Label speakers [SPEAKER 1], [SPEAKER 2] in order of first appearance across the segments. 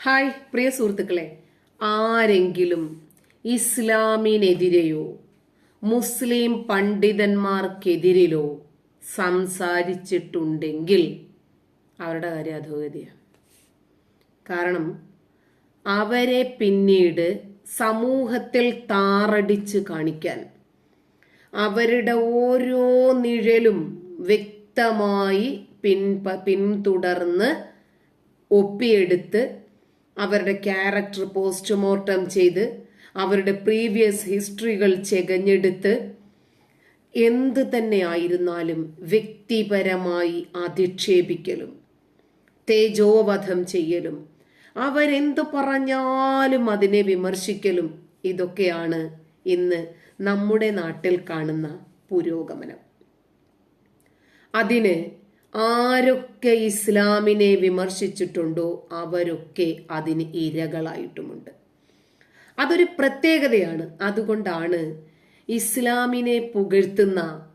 [SPEAKER 1] Hi പ്രിയ സുഹൃത്തുക്കളെ. ആരെങ്കിലും ഇസ്ലാമിനെതിരെയോ മുസ്ലിം പണ്ഡിതന്മാർക്കെതിരിലോ സംസാരിച്ചിട്ടുണ്ടെങ്കിൽ അവരുടെ കാര്യം അധോഗതിയാണ്. കാരണം അവരെ പിന്നീട് സമൂഹത്തിൽ താറടിച്ച് കാണിക്കാൻ അവരുടെ ഓരോ നിഴലും വ്യക്തമായി പിൻ പിന്തുടർന്ന് ഒപ്പിയെടുത്ത് അവരുടെ ക്യാരക്ടർ പോസ്റ്റ്മോർട്ടം ചെയ്ത് അവരുടെ പ്രീവിയസ് ഹിസ്റ്ററികൾ ചെകഞ്ഞെടുത്ത് എന്ത് തന്നെ ആയിരുന്നാലും വ്യക്തിപരമായി അധിക്ഷേപിക്കലും തേജോവധം ചെയ്യലും അവരെന്തു പറഞ്ഞാലും അതിനെ വിമർശിക്കലും ഇതൊക്കെയാണ് ഇന്ന് നമ്മുടെ നാട്ടിൽ കാണുന്ന പുരോഗമനം. അതിന് ആരൊക്കെ ഇസ്ലാമിനെ വിമർശിച്ചിട്ടുണ്ടോ അവരൊക്കെ അതിന് ഇരകളായിട്ടുമുണ്ട്. അതൊരു പ്രത്യേകതയാണ്. അതുകൊണ്ടാണ് ഇസ്ലാമിനെ പുകഴ്ത്തുന്ന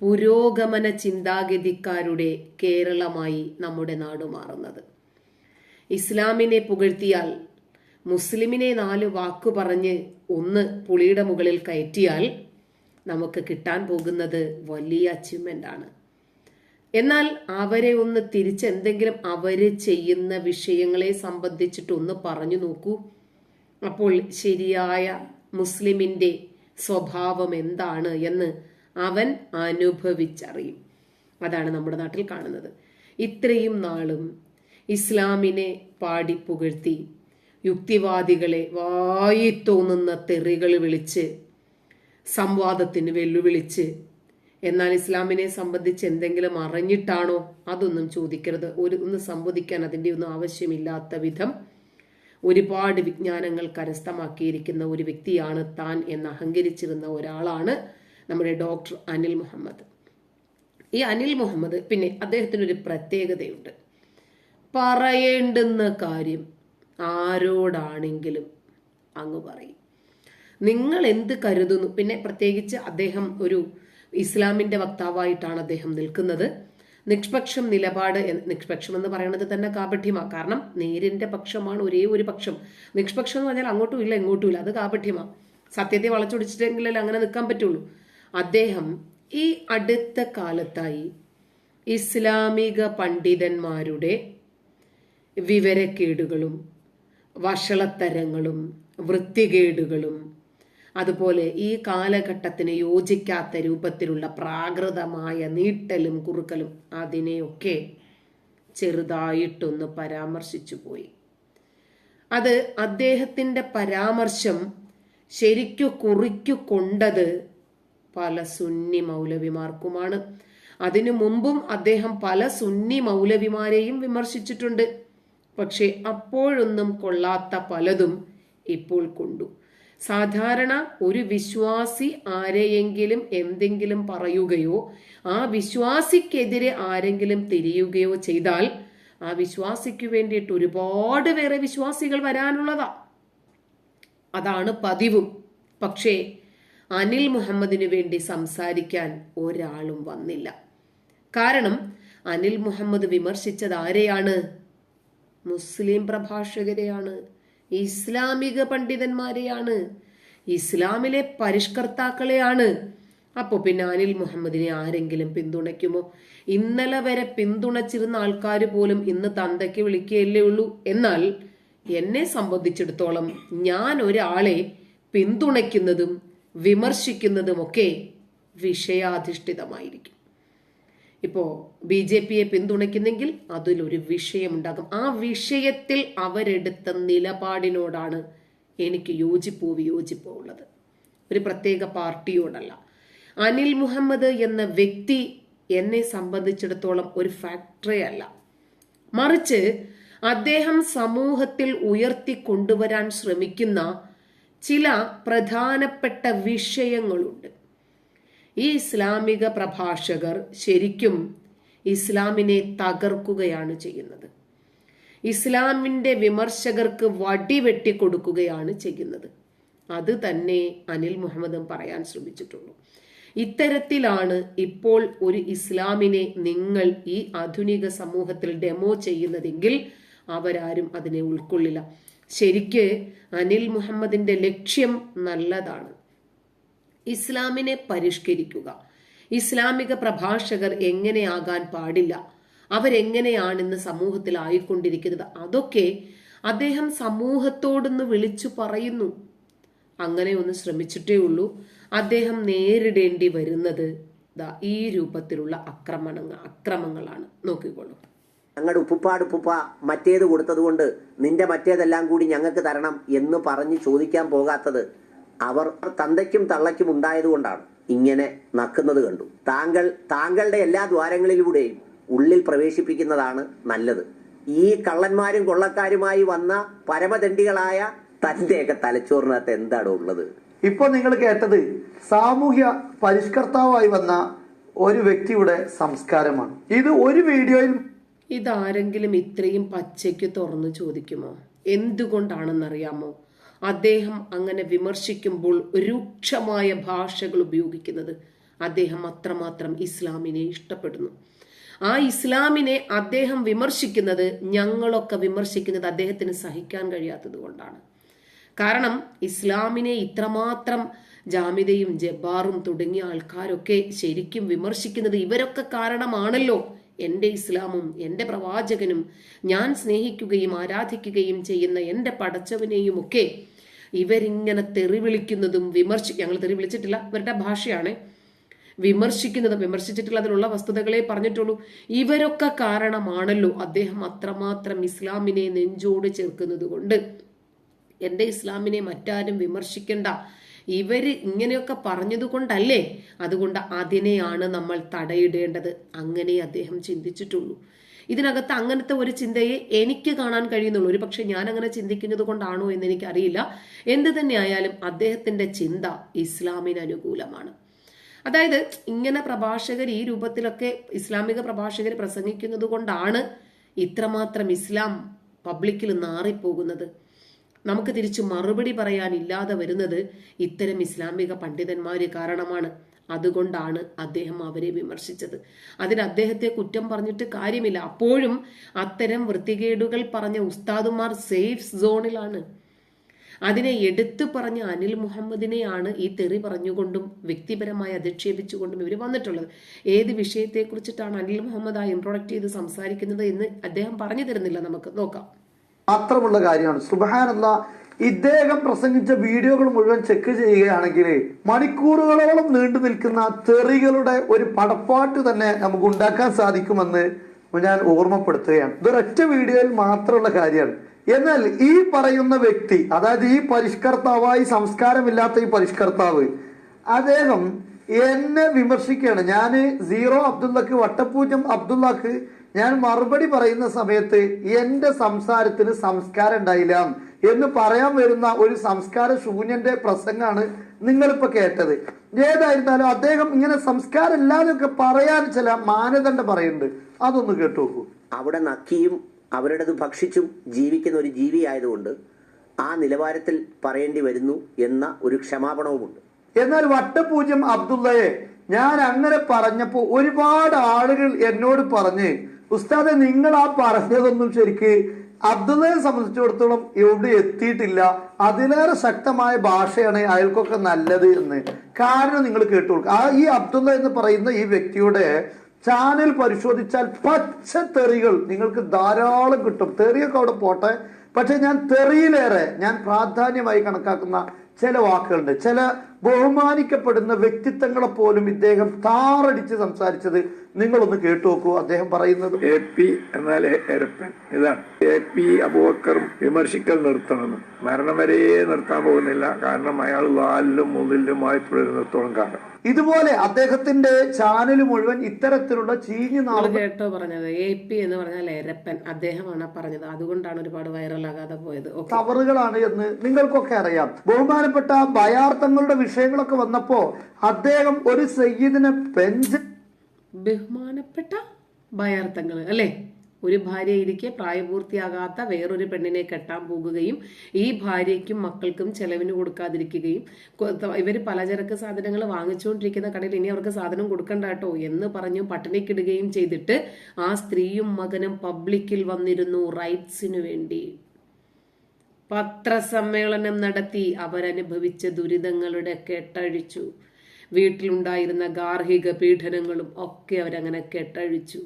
[SPEAKER 1] പുരോഗമന ചിന്താഗതിക്കാരുടെ കേരളമായി നമ്മുടെ നാട് മാറുന്നത്. ഇസ്ലാമിനെ പുകഴ്ത്തിയാൽ മുസ്ലിമിനെ നാല് വാക്ക് പറഞ്ഞ് ഒന്ന് പുളിയുടെ മുകളിൽ കയറ്റിയാൽ നമുക്ക് കിട്ടാൻ പോകുന്നത് വലിയ അച്ചീവ്മെന്റ് ആണ്. എന്നാൽ അവരെ ഒന്ന് തിരിച്ച് എന്തെങ്കിലും അവർ ചെയ്യുന്ന വിഷയങ്ങളെ സംബന്ധിച്ചിട്ട് ഒന്ന് പറഞ്ഞു നോക്കൂ. അപ്പോൾ ശരിയായ മുസ്ലിമിന്റെ സ്വഭാവം എന്താണ് എന്ന് അവൻ അനുഭവിച്ചറിയും. അതാണ് നമ്മുടെ നാട്ടിൽ കാണുന്നത്. ഇത്രയും നാളും ഇസ്ലാമിനെ പാടി പുകഴ്ത്തി യുക്തിവാദികളെ വായി തോന്നുന്ന തെറികൾ വിളിച്ച് സംവാദത്തിന് വെല്ലുവിളിച്ച് എന്നാൽ ഇസ്ലാമിനെ സംബന്ധിച്ച് എന്തെങ്കിലും അറിഞ്ഞിട്ടാണോ അതൊന്നും ചോദിക്കരുത്. ഒരു ഒന്ന് സംവദിക്കാൻ അതിന്റെ ഒന്നും ആവശ്യമില്ലാത്ത വിധം ഒരുപാട് വിജ്ഞാനങ്ങൾ കരസ്ഥമാക്കിയിരിക്കുന്ന ഒരു വ്യക്തിയാണ് താൻ എന്ന് അഹങ്കരിച്ചിരുന്ന ഒരാളാണ് നമ്മുടെ ഡോക്ടർ അനിൽ മുഹമ്മദ്. ഈ അനിൽ മുഹമ്മദ് പിന്നെ അദ്ദേഹത്തിനൊരു പ്രത്യേകതയുണ്ട്. പറയേണ്ടുന്ന കാര്യം ആരോടാണെങ്കിലും അങ്ങ് പറയും. നിങ്ങൾ എന്ത് കരുതുന്നു? പിന്നെ പ്രത്യേകിച്ച് അദ്ദേഹം ഒരു ഇസ്ലാമിന്റെ വക്താവായിട്ടാണ് അദ്ദേഹം നിൽക്കുന്നത്. നിഷ്പക്ഷം നിലപാട് നിഷ്പക്ഷം എന്ന് പറയുന്നത് തന്നെ കാപഠ്യമാണ് കാരണം നേരിന്റെ പക്ഷമാണ് ഒരേ ഒരു പക്ഷം. നിഷ്പക്ഷം എന്ന് പറഞ്ഞാൽ അങ്ങോട്ടും ഇല്ല ഇങ്ങോട്ടും ഇല്ല. അത് കാപഠ്യമാണ് സത്യത്തെ വളച്ചൊടിച്ചിട്ടെങ്കിലല്ലേ അങ്ങനെ നിൽക്കാൻ പറ്റുള്ളൂ. അദ്ദേഹം ഈ അടുത്ത കാലത്തായി ഇസ്ലാമിക പണ്ഡിതന്മാരുടെ വിവരക്കേടുകളും വഷളത്തരങ്ങളും വൃത്തികേടുകളും അതുപോലെ ഈ കാലഘട്ടത്തിന് യോജിക്കാത്ത രൂപത്തിലുള്ള പ്രാകൃതമായ നീട്ടലും കുറുക്കലും അതിനെയൊക്കെ ചെറുതായിട്ടൊന്ന് പരാമർശിച്ചു പോയി. അത് അദ്ദേഹത്തിന്റെ പരാമർശം ശരിക്കു കുറിക്കു കൊണ്ടത് പല സുന്നി മൗലവിമാർക്കുമാണ്. അതിനു മുമ്പും അദ്ദേഹം പല സുന്നി മൗലവിമാരെയും വിമർശിച്ചിട്ടുണ്ട്. പക്ഷെ അപ്പോഴൊന്നും കൊള്ളാത്ത പലതും ഇപ്പോൾ കൊണ്ടു. സാധാരണ ഒരു വിശ്വാസി ആരെയെങ്കിലും എന്തെങ്കിലും പറയുകയോ ആ വിശ്വാസിക്കെതിരെ ആരെങ്കിലും തിരിയുകയോ ചെയ്താൽ ആ വിശ്വാസിക്ക് വേണ്ടിയിട്ട് ഒരുപാട് വേറെ വിശ്വാസികൾ വരാനുള്ളതാ. അതാണ് പതിവും. പക്ഷേ അനിൽ മുഹമ്മദിനു വേണ്ടി സംസാരിക്കാൻ ഒരാളും വന്നില്ല. കാരണം അനിൽ മുഹമ്മദ് വിമർശിച്ചത് ആരെയാണ്? മുസ്ലിം പ്രഭാഷകരെയാണ്. ഇസ്ലാമിക പണ്ഡിതന്മാരെയാണ്. ഇസ്ലാമിലെ പരിഷ്കർത്താക്കളെയാണ്. അപ്പോ പിന്നെ അനിൽ മുഹമ്മദിനെ ആരെങ്കിലും പിന്തുണയ്ക്കുമോ? ഇന്നലെ വരെ പിന്തുണച്ചിരുന്ന ആൾക്കാർ പോലും ഇന്ന് തന്തയ്ക്ക് വിളിക്കുകയല്ലേ ഉള്ളൂ. എന്നാൽ എന്നെ സംബന്ധിച്ചിടത്തോളം ഞാൻ ഒരാളെ പിന്തുണയ്ക്കുന്നതും വിമർശിക്കുന്നതുമൊക്കെ വിഷയാധിഷ്ഠിതമായിരിക്കും. ഇപ്പോ ബി ജെ പിയെ പിന്തുണയ്ക്കുന്നെങ്കിൽ അതിലൊരു വിഷയമുണ്ടാകും. ആ വിഷയത്തിൽ അവരെടുത്ത നിലപാടിനോടാണ് എനിക്ക് യോജിപ്പോ വിയോജിപ്പോ ഉള്ളത് ഒരു പ്രത്യേക പാർട്ടിയോടല്ല. അനിൽ മുഹമ്മദ് എന്ന വ്യക്തി എന്നെ സംബന്ധിച്ചിടത്തോളം ഒരു ഫാക്ടറി അല്ല. മറിച്ച് അദ്ദേഹം സമൂഹത്തിൽ ഉയർത്തി കൊണ്ടുവരാൻ ശ്രമിക്കുന്ന ചില പ്രധാനപ്പെട്ട വിഷയങ്ങളുണ്ട്. ഈ ഇസ്ലാമിക പ്രഭാഷകർ ശരിക്കും ഇസ്ലാമിനെ തകർക്കുകയാണ് ചെയ്യുന്നത്. ഇസ്ലാമിന്റെ വിമർശകർക്ക് വടി വെട്ടിക്കൊടുക്കുകയാണ് ചെയ്യുന്നത്. അത് തന്നെ അനിൽ മുഹമ്മദും പറയാൻ ശ്രമിച്ചിട്ടുള്ളൂ. ഇത്തരത്തിലാണ് ഇപ്പോൾ ഒരു ഇസ്ലാമിനെ നിങ്ങൾ ഈ ആധുനിക സമൂഹത്തിൽ ഡെമോ ചെയ്യുന്നതെങ്കിൽ അവരാരും അതിനെ ഉൾക്കൊള്ളില്ല. ശരിക്ക് അനിൽ മുഹമ്മദിന്റെ ലക്ഷ്യം നല്ലതാണ്. ഇസ്ലാമിനെ പരിഷ്കരിക്കുക. ഇസ്ലാമിക പ്രഭാഷകർ എങ്ങനെയാകാൻ പാടില്ല? അവരെങ്ങനെയാണെന്ന് സമൂഹത്തിൽ ആയിക്കൊണ്ടിരിക്കുന്നത്? അതൊക്കെ അദ്ദേഹം സമൂഹത്തോടൊന്ന് വിളിച്ചു പറയുന്നു. അങ്ങനെ ഒന്ന് ശ്രമിച്ചിട്ടേ ഉള്ളൂ. അദ്ദേഹം നേരിടേണ്ടി വരുന്നത് ഈ രൂപത്തിലുള്ള ആക്രമണങ്ങൾ അക്രമങ്ങളാണ്. നോക്കിക്കോളൂ.
[SPEAKER 2] ഞങ്ങളുടെ ഉപ്പുപ്പാട് ഉപ്പുപ്പ മറ്റേത് കൊടുത്തതുകൊണ്ട് നിന്റെ മറ്റേതെല്ലാം കൂടി ഞങ്ങൾക്ക് തരണം എന്ന് പറഞ്ഞ് ചോദിക്കാൻ പോകാത്തത് അവർ തന്തയ്ക്കും തള്ളയ്ക്കും ഉണ്ടായതുകൊണ്ടാണ് ഇങ്ങനെ നക്കുന്നത് കണ്ടു. താങ്കൾ താങ്കളുടെ എല്ലാ ദ്വാരങ്ങളിലൂടെയും ഉള്ളിൽ പ്രവേശിപ്പിക്കുന്നതാണ് നല്ലത്. ഈ കള്ളന്മാരും കൊള്ളക്കാരുമായി വന്ന പരമദണ്ഡികളായ തന്റെയൊക്കെ തലച്ചോറിനകത്ത് എന്താണ് ഉള്ളത്?
[SPEAKER 3] ഇപ്പോൾ നിങ്ങൾ കേട്ടത് സാമൂഹ്യ പരിഷ്കർത്താവായി വന്ന ഒരു വ്യക്തിയുടെ സംസ്കാരമാണ്. ഇത് ഒരു വീഡിയോയിൽ
[SPEAKER 1] ഇതാരെങ്കിലും ഇത്രയും പച്ചയ്ക്ക് തുറന്നു ചോദിക്കുമോ? എന്തുകൊണ്ടാണെന്നറിയാമോ? അദ്ദേഹം അങ്ങനെ വിമർശിക്കുമ്പോൾ രൂക്ഷമായ ഭാഷകൾ ഉപയോഗിക്കുന്നത് അദ്ദേഹം അത്രമാത്രം ഇസ്ലാമിനെ ഇഷ്ടപ്പെടുന്നു. ആ ഇസ്ലാമിനെ അദ്ദേഹം വിമർശിക്കുന്നത് ഞങ്ങളൊക്കെ വിമർശിക്കുന്നത് അദ്ദേഹത്തിന് സഹിക്കാൻ കഴിയാത്തത് കൊണ്ടാണ്. കാരണം ഇസ്ലാമിനെ ഇത്രമാത്രം ജാമിതയും ജബ്ബാറും തുടങ്ങിയ ആൾക്കാരൊക്കെ ശരിക്കും വിമർശിക്കുന്നത് ഇവരൊക്കെ കാരണമാണല്ലോ. എന്റെ ഇസ്ലാമും എന്റെ പ്രവാചകനും ഞാൻ സ്നേഹിക്കുകയും ആരാധിക്കുകയും ചെയ്യുന്ന എന്റെ പടച്ചവനെയും ഒക്കെ ഇവരിങ്ങനെ തെറിവിളിക്കുന്നതും വിമർശി ഞങ്ങൾ തെറി വിളിച്ചിട്ടില്ല ഇവരുടെ ഭാഷയാണ്. വിമർശിക്കുന്നത് വിമർശിച്ചിട്ടുള്ള അതിലുള്ള വസ്തുതകളെ പറഞ്ഞിട്ടുള്ളൂ. ഇവരൊക്കെ കാരണമാണല്ലോ അദ്ദേഹം അത്രമാത്രം ഇസ്ലാമിനെ നെഞ്ചോട് ചേർക്കുന്നത് കൊണ്ട് എന്റെ ഇസ്ലാമിനെ മറ്റാരും വിമർശിക്കണ്ട. ഇവർ ഇങ്ങനെയൊക്കെ പറഞ്ഞതുകൊണ്ടല്ലേ അതുകൊണ്ട് അതിനെയാണ് നമ്മൾ തടയിടേണ്ടത്. അങ്ങനെ അദ്ദേഹം ചിന്തിച്ചിട്ടുള്ളൂ. ഇതിനകത്ത് അങ്ങനത്തെ ഒരു ചിന്തയെ എനിക്ക് കാണാൻ കഴിയുന്നുള്ളൂ. ഒരു പക്ഷെ ഞാൻ അങ്ങനെ ചിന്തിക്കുന്നത് കൊണ്ടാണോ എന്ന് എനിക്കറിയില്ല. എന്ത് തന്നെ ആയാലും അദ്ദേഹത്തിന്റെ ചിന്ത ഇസ്ലാമിന് അനുകൂലമാണ്. അതായത് ഇങ്ങനെ പ്രഭാഷകർ ഈ രൂപത്തിലൊക്കെ ഇസ്ലാമിക പ്രഭാഷകർ പ്രസംഗിക്കുന്നത് കൊണ്ടാണ് ഇത്രമാത്രം ഇസ്ലാം പബ്ലിക്കിൽ നാറിപ്പോകുന്നത്. നമുക്ക് തിരിച്ചു മറുപടി പറയാനില്ലാതെ വരുന്നത് ഇത്തരം ഇസ്ലാമിക പണ്ഡിതന്മാർ കാരണമാണ്. അതുകൊണ്ടാണ് അദ്ദേഹം അവരെ വിമർശിച്ചത്. അതിന് അദ്ദേഹത്തെ കുറ്റം പറഞ്ഞിട്ട് കാര്യമില്ല. അപ്പോഴും അത്തരം വൃത്തികേടുകൾ പറഞ്ഞ ഉസ്താദുമാർ സേഫ് സോണിലാണ്. അതിനെ എടുത്തു പറഞ്ഞ അനിൽ മുഹമ്മദിനെയാണ് ഈ തെറി പറഞ്ഞുകൊണ്ടും വ്യക്തിപരമായി അധിക്ഷേപിച്ചുകൊണ്ടും ഇവർ വന്നിട്ടുള്ളത്. ഏത് വിഷയത്തെക്കുറിച്ചിട്ടാണ് അനിൽ മുഹമ്മദ് ആ ഇൻട്രോഡക്റ്റ് ചെയ്ത് സംസാരിക്കുന്നത് എന്ന് അദ്ദേഹം പറഞ്ഞു തരുന്നില്ല നമുക്ക്. നോക്കാം.
[SPEAKER 3] മാത്രമുള്ള കാര്യമാണ്. സുബഹാനല്ല ഇദ്ദേഹം പ്രസംഗിച്ച വീഡിയോകൾ മുഴുവൻ ചെക്ക് ചെയ്യുകയാണെങ്കിൽ മണിക്കൂറുകളോളം നീണ്ടു നിൽക്കുന്ന തെറികളുടെ ഒരു പടപ്പാട്ട് തന്നെ നമുക്ക് ഉണ്ടാക്കാൻ സാധിക്കുമെന്ന് ഞാൻ ഓർമ്മപ്പെടുത്തുകയാണ്. ഇതൊരൊറ്റ വീഡിയോയിൽ മാത്രമുള്ള കാര്യമാണ്. എന്നാൽ ഈ പറയുന്ന വ്യക്തി അതായത് ഈ പരിഷ്കർത്താവായി സംസ്കാരമില്ലാത്ത ഈ പരിഷ്കർത്താവ് അദ്ദേഹം എന്നെ വിമർശിക്കുകയാണ്. ഞാൻ സീറോ അബ്ദുള്ളക്ക് വട്ടപ്പൂജം അബ്ദുള്ളക്ക് ഞാൻ മറുപടി പറയുന്ന സമയത്ത് എന്റെ സംസാരത്തിന് സംസ്കാരം ഉണ്ടായില്ല എന്ന് പറയാൻ വരുന്ന ഒരു സംസ്കാര ശൂന്യന്റെ പ്രസംഗമാണ് നിങ്ങളിപ്പോ കേട്ടത്. ഏതായിരുന്നാലും അദ്ദേഹം ഇങ്ങനെ സംസ്കാരം ഇല്ലാതൊക്കെ പറയാൻ ചില മാനദണ്ഡം പറയുന്നുണ്ട്. അതൊന്ന് കേട്ടു നോക്കൂ
[SPEAKER 2] അവിടെ നക്കിയും അവരുടേത് ഭക്ഷിച്ചും ജീവിക്കുന്ന ഒരു ജീവി ആയതുകൊണ്ട് ആ നിലവാരത്തിൽ പറയേണ്ടി വരുന്നു എന്ന ഒരു ക്ഷമാപണവുമുണ്ട്.
[SPEAKER 3] എന്നാൽ വട്ടപൂജ്യം അബ്ദുള്ളയെ ഞാൻ അങ്ങനെ പറഞ്ഞപ്പോ ഒരുപാട് ആളുകൾ എന്നോട് പറഞ്ഞ് ഉസ്താദെ നിങ്ങൾ ആ പറഞ്ഞതൊന്നും ശരിക്ക് അബ്ദുള്ളയെ സംബന്ധിച്ചിടത്തോളം എവിടെ എത്തിയിട്ടില്ല. അതിലേറെ ശക്തമായ ഭാഷയാണ് അയാൾക്കൊക്കെ നല്ലത് എന്ന്. കാരണം നിങ്ങൾ കേട്ടോളൂ ആ ഈ അബ്ദുള്ള എന്ന് പറയുന്ന ഈ വ്യക്തിയുടെ ചാനൽ പരിശോധിച്ചാൽ പച്ച തെറികൾ നിങ്ങൾക്ക് ധാരാളം കിട്ടും. തെറിയൊക്കെ അവിടെ പോട്ടെ. പക്ഷെ ഞാൻ തെറിയിലേറെ ഞാൻ പ്രാധാന്യമായി കണക്കാക്കുന്ന ചില വാക്കുകളുണ്ട്. ചില ബഹുമാനിക്കപ്പെടുന്ന വ്യക്തിത്വങ്ങളെ പോലും ഇദ്ദേഹം താറടിച്ച് സംസാരിച്ചത് നിങ്ങളൊന്ന് കേട്ടു നോക്കൂ അദ്ദേഹം പറയുന്നത്.
[SPEAKER 4] എ പി എന്നാൽ എരപ്പൻ. ഇതാണ്. എ പി അബൂബക്കർ വിമർശിക്കൽ നിർത്തണമെന്ന് മരണം വരെ നിർത്താൻ പോകുന്നില്ല. കാരണം അയാൾ വാലിലും മൂന്നിലുമായി തുടരുന്നിടത്തോളം കാലം.
[SPEAKER 3] ഇതുപോലെ അദ്ദേഹത്തിന്റെ ചാനൽ മുഴുവൻ ഇത്തരത്തിലുള്ള ചീഞ്ഞു
[SPEAKER 1] നാളെ
[SPEAKER 3] നാളുകൾ
[SPEAKER 1] കേട്ടോ പറഞ്ഞത്. എ പി എന്ന് പറഞ്ഞാൽ എരപ്പൻ. അദ്ദേഹമാണ് പറഞ്ഞത്. അതുകൊണ്ടാണ് ഒരുപാട് വൈറലാകാതെ പോയത്.
[SPEAKER 3] കവറുകളാണ് എന്ന് നിങ്ങൾക്കൊക്കെ അറിയാം. ബഹുമാനപ്പെട്ട ഭയാർത്ഥങ്ങളുടെ വിഷയങ്ങളൊക്കെ വന്നപ്പോ അദ്ദേഹം ഒരു സയ്യിദിനെ പെഞ്ച്
[SPEAKER 1] ബഹുമാനപ്പെട്ട ഭയാർത്ഥങ്ങൾ അല്ലേ? ഒരു ഭാര്യ ഇരിക്കെ പ്രായപൂർത്തിയാകാത്ത വേറൊരു പെണ്ണിനെ കെട്ടാൻ പോകുകയും ഈ ഭാര്യയ്ക്കും മക്കൾക്കും ചെലവിന് കൊടുക്കാതിരിക്കുകയും ഇവർ പലചരക്ക് സാധനങ്ങൾ വാങ്ങിച്ചുകൊണ്ടിരിക്കുന്ന കടയിൽ ഇനി അവർക്ക് സാധനം കൊടുക്കണ്ട കേട്ടോ എന്ന് പറഞ്ഞു പട്ടിണിക്കിടുകയും ചെയ്തിട്ട് ആ സ്ത്രീയും മകനും പബ്ലിക്കിൽ വന്നിരുന്നു റൈറ്റ്സിനു വേണ്ടി. പത്രസമ്മേളനം നടത്തി അവരനുഭവിച്ച ദുരിതങ്ങളുടെ കെട്ടഴിച്ചു. വീട്ടിലുണ്ടായിരുന്ന ഗാർഹിക പീഡനങ്ങളും ഒക്കെ അവരങ്ങനെ കെട്ടഴിച്ചു.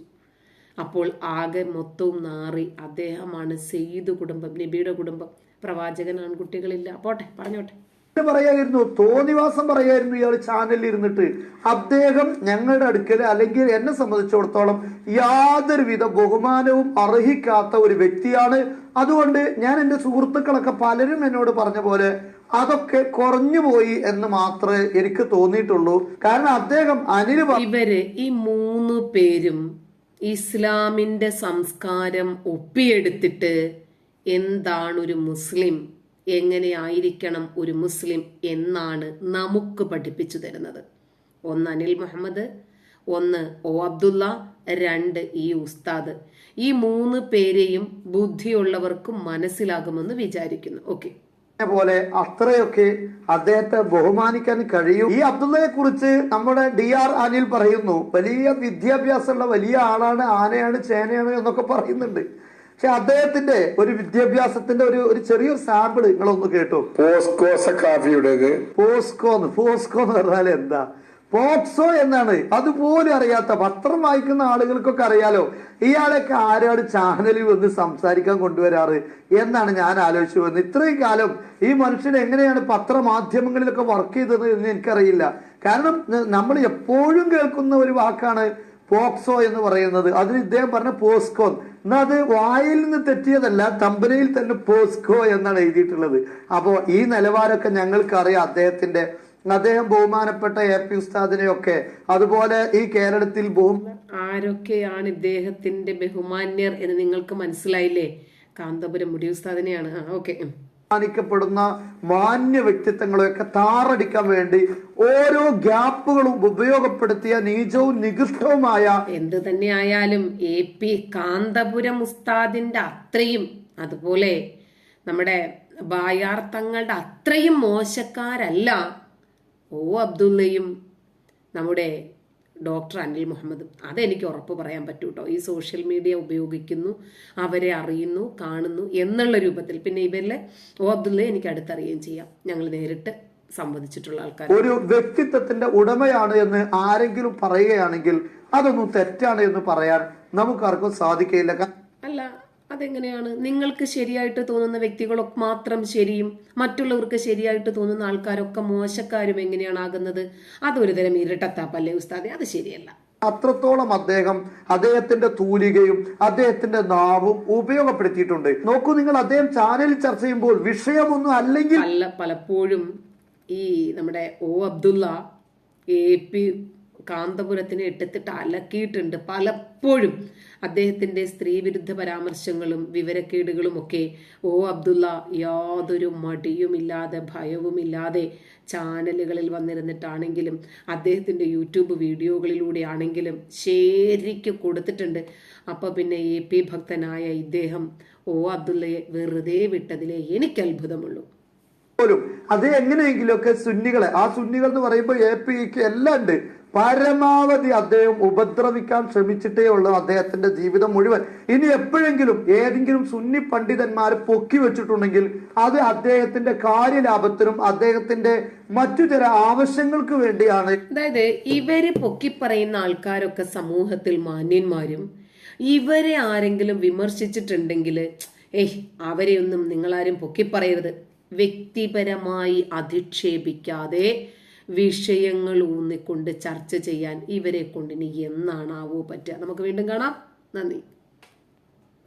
[SPEAKER 1] അപ്പോൾ ആകെ മൊത്തവും നാറി അദ്ദേഹമാണ് സെയ്ദ് കുടുംബം നബിയുടെ കുടുംബം. പ്രവാചകൻ ആൺകുട്ടികളില്ല. പോട്ടെ പറഞ്ഞോട്ടെ.
[SPEAKER 3] പറയായിരുന്നു തോന്നിവാസം പറയായിരുന്നു ഇയാൾ ചാനലിൽ ഇരുന്നിട്ട് അദ്ദേഹം ഞങ്ങളുടെ അടുക്കൽ അല്ലെങ്കിൽ എന്നെ സംബന്ധിച്ചിടത്തോളം യാതൊരുവിധ ബഹുമാനവും അർഹിക്കാത്ത ഒരു വ്യക്തിയാണ്. അതുകൊണ്ട് ഞാൻ എന്റെ സുഹൃത്തുക്കളൊക്കെ പലരും എന്നോട് പറഞ്ഞ പോലെ അതൊക്കെ കുറഞ്ഞു പോയി എന്ന് മാത്രമേ എനിക്ക് തോന്നിയിട്ടുള്ളൂ. കാരണം അദ്ദേഹം അനിൽ
[SPEAKER 1] ഇവർ ഈ മൂന്ന് പേരും ഇസ്ലാമിന്റെ സംസ്കാരം ഒപ്പിയെടുത്തിട്ട് എന്താണ് ഒരു മുസ്ലിം? എങ്ങനെയായിരിക്കണം ഒരു മുസ്ലിം എന്നാണ് നമുക്ക് പഠിപ്പിച്ചു തരുന്നത്. ഒന്ന് അനിൽ മുഹമ്മദ് ഒന്ന് ഒ അബ്ദുള്ള രണ്ട് ഈ ഉസ്താദ്. ഈ മൂന്ന് പേരെയും ബുദ്ധിയുള്ളവർക്ക് മനസ്സിലാകുമെന്ന് വിചാരിക്കുന്നു. ഓക്കെ.
[SPEAKER 3] പോലെ അത്രയൊക്കെ അദ്ദേഹത്തെ ബഹുമാനിക്കാൻ കഴിയും. ഈ അബ്ദുള്ളയെ കുറിച്ച് നമ്മുടെ ഡി ആർ അനിൽ പറയുന്നു വലിയ വിദ്യാഭ്യാസമുള്ള വലിയ ആളാണ് ആനയാണ് ചേനയാണ് എന്നൊക്കെ പറയുന്നുണ്ട്. പക്ഷെ അദ്ദേഹത്തിന്റെ ഒരു വിദ്യാഭ്യാസത്തിന്റെ ഒരു ഒരു ചെറിയൊരു സാമ്പിൾ നിങ്ങളൊന്ന് കേട്ടു.
[SPEAKER 4] പോസ്കോ സക്കാഫിയുടേത്
[SPEAKER 3] പോസ്കോ പോസ്കോ എന്ന് പറഞ്ഞാൽ എന്താ? പോക്സോ എന്നാണ്. അതുപോലെ അറിയാത്ത പത്രം വായിക്കുന്ന ആളുകൾക്കൊക്കെ അറിയാലോ ഇയാളൊക്കെ ആരാണ് ചാനലിൽ വന്ന് സംസാരിക്കാൻ കൊണ്ടുവരാറ് എന്നാണ് ഞാൻ ആലോചിച്ചു വന്നത് ഇത്രയും കാലം ഈ മനുഷ്യൻ എങ്ങനെയാണ് പത്രമാധ്യമങ്ങളിലൊക്കെ വർക്ക് ചെയ്തത് എന്ന് എനിക്കറിയില്ല. കാരണം നമ്മൾ എപ്പോഴും കേൾക്കുന്ന ഒരു വാക്കാണ് പോക്സോ എന്ന് പറയുന്നത്. അതിന് ഇദ്ദേഹം പറഞ്ഞ പോസ്കോ എന്നാൽ അത് വായിൽ നിന്ന് തെറ്റിയതല്ല തമ്പനയിൽ തന്നെ പോസ്കോ എന്നാണ് എഴുതിയിട്ടുള്ളത്. അപ്പോൾ ഈ നിലവാരമൊക്കെ ഞങ്ങൾക്കറിയാം അദ്ദേഹത്തിന്റെ അദ്ദേഹം ബഹുമാനപ്പെട്ട എ പി ഉസ്താദിനെയൊക്കെ. അതുപോലെ ഈ കേരളത്തിൽ
[SPEAKER 1] ആരൊക്കെയാണ് ഇദ്ദേഹത്തിന്റെ ബഹുമാന്യർ എന്ന് നിങ്ങൾക്ക് മനസ്സിലായില്ലേ? കാന്തപുരം മുടി ഉസ്താദിനെയാണ് ഓക്കെ.
[SPEAKER 3] ബഹുമാനിക്കപ്പെടുന്ന മാന്യ വ്യക്തിത്വങ്ങളെയൊക്കെ താറടിക്കാൻ വേണ്ടി ഓരോ ഗ്യാപ്പുകളും ഉപയോഗപ്പെടുത്തിയ നീചവും നികൃഷ്ടവുമായ
[SPEAKER 1] എന്ത് തന്നെയായാലും എ പി കാന്തപുരം ഉസ്താദിന്റെ അത്രയും അതുപോലെ നമ്മുടെ ബായാർ തങ്ങളുടെ അത്രയും മോശക്കാരല്ല. ഓ അബ്ദുള്ളയും നമ്മുടെ ഡോക്ടർ അനിൽ മുഹമ്മദും. അതെനിക്ക് ഉറപ്പ് പറയാൻ പറ്റൂ കേട്ടോ ഈ സോഷ്യൽ മീഡിയ ഉപയോഗിക്കുന്നു അവരെ അറിയുന്നു കാണുന്നു എന്നുള്ള രൂപത്തിൽ. പിന്നെ ഇവരിലെ ഓ അബ്ദുള്ളയെ എനിക്ക് അടുത്തറിയുകയും ചെയ്യാം. ഞങ്ങൾ നേരിട്ട് സംവദിച്ചിട്ടുള്ള ആൾക്കാർ
[SPEAKER 3] ഒരു വ്യക്തിത്വത്തിന്റെ ഉടമയാണ് എന്ന് ആരെങ്കിലും പറയുകയാണെങ്കിൽ അതൊന്നും തെറ്റാണ് എന്ന് പറയാൻ നമുക്കാർക്കും സാധിക്കില്ല കാരണം
[SPEAKER 1] അല്ല അതെങ്ങനെയാണ്? നിങ്ങൾക്ക് ശരിയായിട്ട് തോന്നുന്ന വ്യക്തികളൊക്കെ മാത്രം ശരിയും മറ്റുള്ളവർക്ക് ശരിയായിട്ട് തോന്നുന്ന ആൾക്കാരൊക്കെ മോശക്കാരും എങ്ങനെയാണ് ആകുന്നത് അതൊരു തരം ഇരട്ടത്താപ്പല്ലേ ഉസ്താദെ? അത് ശരിയല്ല.
[SPEAKER 3] അത്രത്തോളം അദ്ദേഹം അദ്ദേഹത്തിന്റെ തൂലികയും അദ്ദേഹത്തിന്റെ നാവും ഉപയോഗപ്പെടുത്തിയിട്ടുണ്ട്. നോക്കൂ നിങ്ങൾ അദ്ദേഹം ചാനലിൽ ചർച്ച ചെയ്യുമ്പോൾ വിഷയമൊന്നും അല്ലെങ്കിൽ
[SPEAKER 1] അല്ല പലപ്പോഴും ഈ നമ്മുടെ ഒ അബ്ദുള്ള എ പി കാന്തപുരത്തിനെ എടുത്തിട്ട് അലക്കിയിട്ടുണ്ട് പലപ്പോഴും. അദ്ദേഹത്തിന്റെ സ്ത്രീവിരുദ്ധ പരാമർശങ്ങളും വിവരക്കേടുകളും ഒക്കെ ഓ അബ്ദുള്ള യാതൊരു മടിയുമില്ലാതെ ഭയവുമില്ലാതെ ചാനലുകളിൽ വന്നിരുന്നിട്ടാണെങ്കിലും അദ്ദേഹത്തിന്റെ യൂട്യൂബ് വീഡിയോകളിലൂടെ ആണെങ്കിലും ശരിക്ക് കൊടുത്തിട്ടുണ്ട്. അപ്പൊ പിന്നെ എ പി ഭക്തനായ ഇദ്ദേഹം ഓ അബ്ദുള്ളയെ വെറുതെ വിട്ടതിലെ എനിക്ക് അത്ഭുതമുള്ളൂ.
[SPEAKER 3] പോലും അത് എങ്ങനെയെങ്കിലുമൊക്കെ സുന്നികളെ ആ സുന്നികൾ എന്ന് പറയുമ്പോൾ എ പിക്ക് എല്ലാം ഉണ്ട്. പരമാവധി അദ്ദേഹം ഉപദ്രവിക്കാൻ ശ്രമിച്ചിട്ടേ ഉള്ളൂ അദ്ദേഹത്തിന്റെ ജീവിതം മുഴുവൻ. ഇനി എപ്പോഴെങ്കിലും ഏതെങ്കിലും സുന്നി പണ്ഡിതന്മാർ പൊക്കി വെച്ചിട്ടുണ്ടെങ്കിൽ അത് അദ്ദേഹത്തിന്റെ കാര്യലാഭത്തിനും അദ്ദേഹത്തിന്റെ മറ്റു ചില ആവശ്യങ്ങൾക്ക് വേണ്ടിയാണ്.
[SPEAKER 1] അതായത് ഇവർ പൊക്കി പറയുന്ന ആൾക്കാരൊക്കെ സമൂഹത്തിൽ മാന്യന്മാരും ഇവരെ ആരെങ്കിലും വിമർശിച്ചിട്ടുണ്ടെങ്കിൽ ഏയ് അവരെയൊന്നും നിങ്ങളാരും പൊക്കി പറയരുത്. വ്യക്തിപരമായി അധിക്ഷേപിക്കാതെ വിഷയങ്ങൾ ഊന്നിക്കൊണ്ട് ചർച്ച ചെയ്യാൻ ഇവരെ കൊണ്ട് ഇനി എന്നാണാവോ പറ്റുക. നമുക്ക് വീണ്ടും കാണാം. നന്ദി.